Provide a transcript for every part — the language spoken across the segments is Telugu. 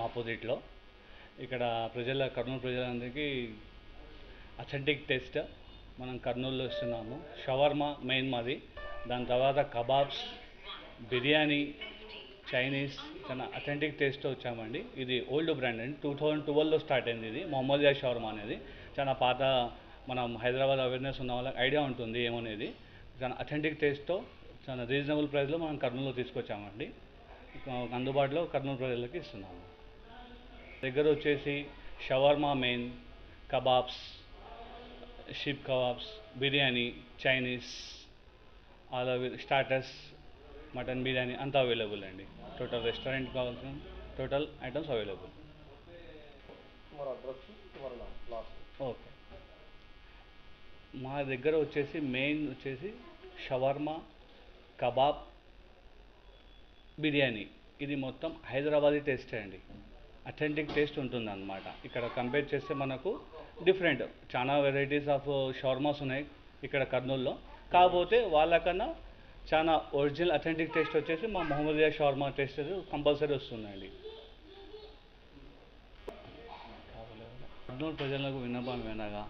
ఆపోజిట్లో. ఇక్కడ ప్రజల కర్నూలు ప్రజలందరికీ అథెంటిక్ టేస్ట్ మనం కర్నూలులో ఇస్తున్నాము. షవర్మా మెయిన్ మాది. దాని తర్వాత కబాబ్స్ బిర్యానీ చైనీస్ చాలా అథెంటిక్ టేస్ట్ వచ్చామండి. ఇది ఓల్డ్ బ్రాండ్ అండి. టూ థౌజండ్ ట్వెల్వ్లో స్టార్ట్ అయింది ఇది. మొహమ్మదియా షవర్మా అనేది. చాలా పాత మనం హైదరాబాద్ అవేర్నెస్ ఉన్న వాళ్ళకి ఐడియా ఉంటుంది ఏమనేది. చాలా అథెంటిక్ టేస్ట్తో చాలా రీజనబుల్ ప్రైస్లో మనం కర్నూలులో తీసుకొచ్చామండి. అందుబాటులో కర్నూలు ప్రజలకి ఇస్తున్నాము. దగ్గర వచ్చేసి shawarma main kebabs ship kebabs biryani Chinese అలా స్టార్టర్స్ మటన్ బిర్యానీ అంతా అవైలబుల్ అండి. టోటల్ రెస్టారెంట్ కావాల్సిన టోటల్ ఐటమ్స్ అవైలబుల్. ఓకే. మా దగ్గర వచ్చేసి మెయిన్ వచ్చేసి షవర్మా కబాబ్ బిర్యానీ. ఇది మొత్తం హైదరాబాదీ టేస్టే అండి. అథెంటిక్ టేస్ట్ ఉంటుంది అనమాట ఇక్కడ కంపేర్ చేస్తే మనకు డిఫరెంట్ చాలా వెరైటీస్ ఆఫ్ షవర్మాస్ ఉన్నాయి ఇక్కడ కర్నూల్లో. కాకపోతే వాళ్ళకన్నా చాలా ఒరిజినల్ అథెంటిక్ టేస్ట్ వచ్చేసి మా మొహమ్మదియా షవర్మా టేస్ట్ కంపల్సరీ వస్తుందండి. కర్నూలు ప్రజలకు విన్నపం వినగా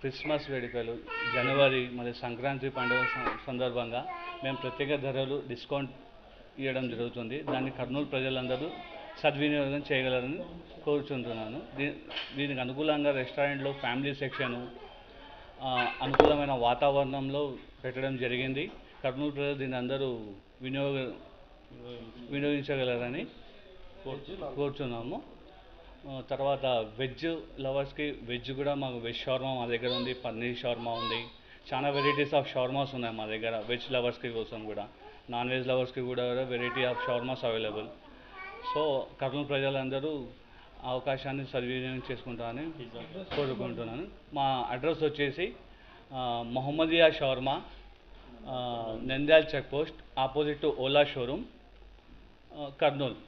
క్రిస్మస్ వేడుకలు జనవరి మరియు సంక్రాంతి పండుగ సందర్భంగా మేము ప్రత్యేక ధరలు డిస్కౌంట్ ఇవ్వడం జరుగుతుంది. దాన్ని కర్నూలు ప్రజలందరూ సద్వినియోగం చేయగలరని కోరుచుంటున్నాను. దీ దీనికి అనుకూలంగా రెస్టారెంట్లో ఫ్యామిలీ సెక్షను అనుకూలమైన వాతావరణంలో పెట్టడం జరిగింది. కర్నూలు ప్రజలు దీన్ని అందరూ వినియోగ వినియోగించగలరని కోరుచున్నాము. తర్వాత వెజ్ లవర్స్కి వెజ్ కూడా మాకు వెజ్ షవర్మా మా దగ్గర ఉంది పన్నీర్ షవర్మా ఉంది. చాలా వెరైటీస్ ఆఫ్ షవర్మాస్ ఉన్నాయి మా దగ్గర వెజ్ లవర్స్కి కోసం కూడా. నాన్ వెజ్ లవర్స్కి కూడా variety of shawarmas available. So Kurnool ప్రజలందరూ అవకాశాన్ని సద్వినియోగం చేసుకుంటారని కోరుకుంటున్నాను. మా అడ్రస్ వచ్చేసి Mohammadiya shawarma Nandyal check post opposite to Ola showroom Kurnool.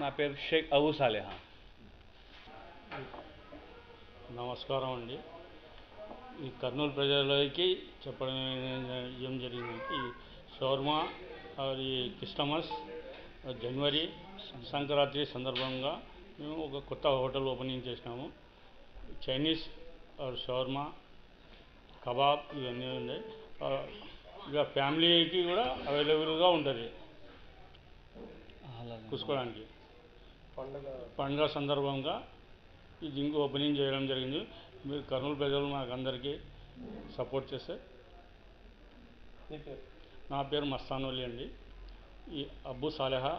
నా పేరు షేక్ అబు సాలేహా. నమస్కారం అండి. ఈ కర్నూలు ప్రజలకి చెప్పడం ఏం జరిగిందంటే షోర్మా అది కస్టమర్స్ జనవరి సంక్రాంతి సందర్భంగా మేము ఒక కొత్త హోటల్ ఓపెనింగ్ చేసినాము. చైనీస్ ఆర్ షవర్మా కబాబ్ ఇవన్నీ ఉన్నాయి. ఇక ఫ్యామిలీకి కూడా అవైలబుల్గా ఉంటుంది. చూసుకోవడానికి. పండగ. పండుగ సందర్భంగా ఈ జింక్ ఓపెనింగ్ చేయడం జరిగింది. మీరు కర్నూలు ప్రజలు మాకు అందరికీ సపోర్ట్ చేస్తే. నీ పేరు? నా పేరు మస్తానోలి అండి. ఈ అబ్బు సాలెహా